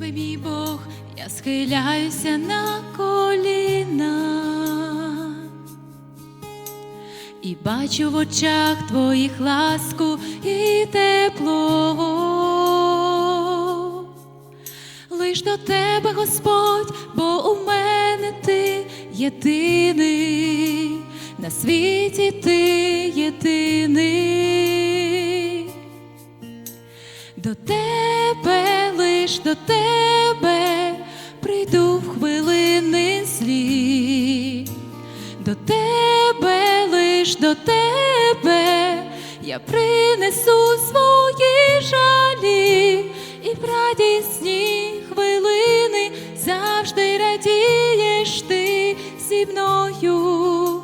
тебе, мій Бог, я схиляюся на коліна і бачу в очах твоїх ласку і тепло. Лиш до тебе, Господь, бо у мене ти єдиний, на світі ти тебе, прийду в хвилини злі. До тебе, лиш до тебе, я принесу свої жалі і в радісні хвилини завжди радієш ти зі мною,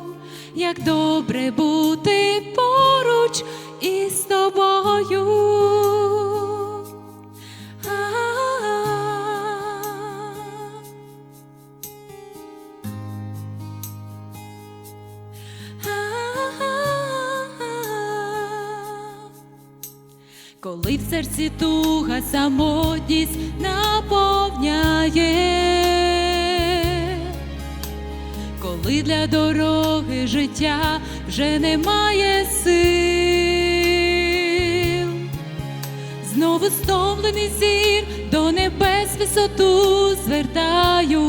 як добре бути поруч із тобою. Коли в серці туга самотність наповняє, коли для дороги життя вже немає сил, знову стомлений зір до небес висоту звертаю,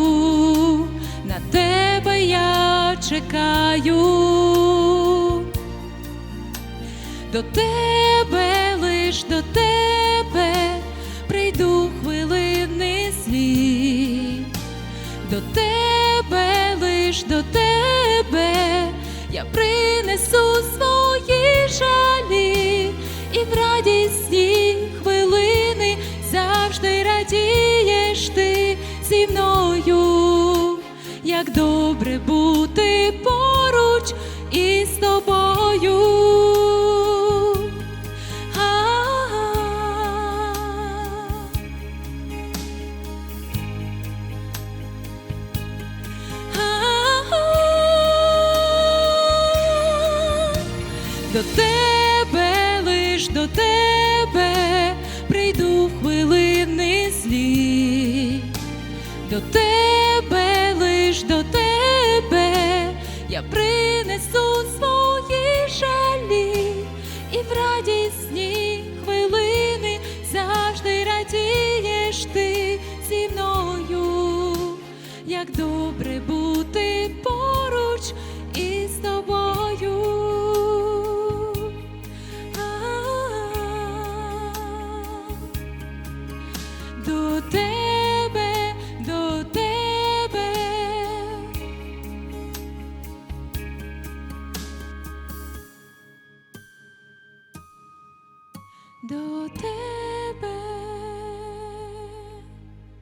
на тебе я чекаю. До тебе, лиш до тебе, прийду хвилини злі, до тебе, лиш до тебе, я принесу свої жалі. І в радісні хвилини завжди радієш ти зі мною, До тебе, лиш до тебе, прийду в хвилини злі. До тебе, лиш до тебе, я принесу свої жалі і в радісні хвилини завжди радієш ти зі мною, як добре До тебе.